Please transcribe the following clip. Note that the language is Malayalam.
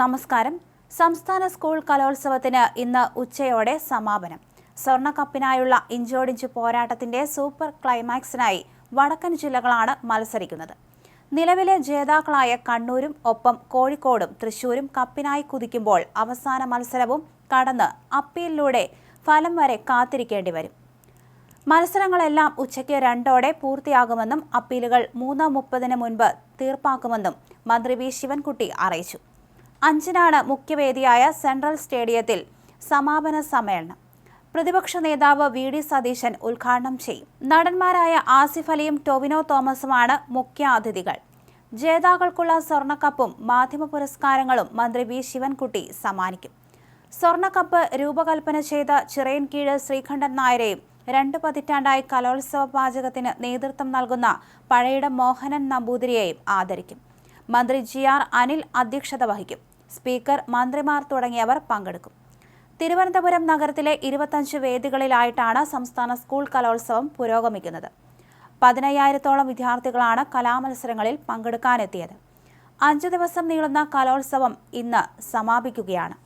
നമസ്കാരം. സംസ്ഥാന സ്കൂൾ കലോത്സവത്തിന് ഇന്ന് ഉച്ചയോടെ സമാപനം. സ്വർണക്കപ്പിനായുള്ള ഇഞ്ചോടിഞ്ച് പോരാട്ടത്തിന്റെ സൂപ്പർ ക്ലൈമാക്സിനായി വടക്കൻ ജില്ലകളാണ് മത്സരിക്കുന്നത്. നിലവിലെ ജേതാക്കളായ കണ്ണൂരും ഒപ്പം കോഴിക്കോടും തൃശൂരും കപ്പിനായി കുതിക്കുമ്പോൾ അവസാന മത്സരവും കടന്ന് അപ്പീലിലൂടെ ഫലം വരെ കാത്തിരിക്കേണ്ടി വരും. മത്സരങ്ങളെല്ലാം ഉച്ചയ്ക്ക് രണ്ടോടെ പൂർത്തിയാകുമെന്നും അപ്പീലുകൾ മൂന്ന് മുപ്പതിന് മുൻപ് തീർപ്പാക്കുമെന്നും മന്ത്രി വി. ശിവൻകുട്ടി അറിയിച്ചു. അഞ്ചിനാണ് മുഖ്യവേദിയായ സെൻട്രൽ സ്റ്റേഡിയത്തിൽ സമാപന സമ്മേളനം. പ്രതിപക്ഷ നേതാവ് വി ഡി സതീശൻ ഉദ്ഘാടനം ചെയ്യും. നടന്മാരായ ആസിഫ് അലിയും ടൊവിനോ തോമസുമാണ് മുഖ്യ അതിഥികൾ. ജേതാക്കൾക്കുള്ള സ്വർണക്കപ്പും മാധ്യമ പുരസ്കാരങ്ങളും മന്ത്രി വി ശിവൻകുട്ടി സമ്മാനിക്കും. സ്വർണക്കപ്പ് രൂപകൽപ്പന ചെയ്ത ചിറയൻകീഴ് ശ്രീകണ്ഠൻ നായരെയും രണ്ട് പതിറ്റാണ്ടായി കലോത്സവ പാചകത്തിന് നേതൃത്വം നൽകുന്ന പഴയിടം മോഹനൻ നമ്പൂതിരിയെയും ആദരിക്കും. മന്ത്രി ജി ആർ അനിൽ അധ്യക്ഷത വഹിക്കും. സ്പീക്കർ മന്ത്രിമാർ തുടങ്ങിയവർ പങ്കെടുക്കും. തിരുവനന്തപുരം നഗരത്തിലെ ഇരുപത്തഞ്ച് വേദികളിലായിട്ടാണ് സംസ്ഥാന സ്കൂൾ കലോത്സവം പുരോഗമിക്കുന്നത്. പതിനയ്യായിരത്തോളം വിദ്യാർത്ഥികളാണ് കലാമത്സരങ്ങളിൽ പങ്കെടുക്കാനെത്തിയത്. അഞ്ചു ദിവസം നീളുന്ന കലോത്സവം ഇന്ന് സമാപിക്കുകയാണ്.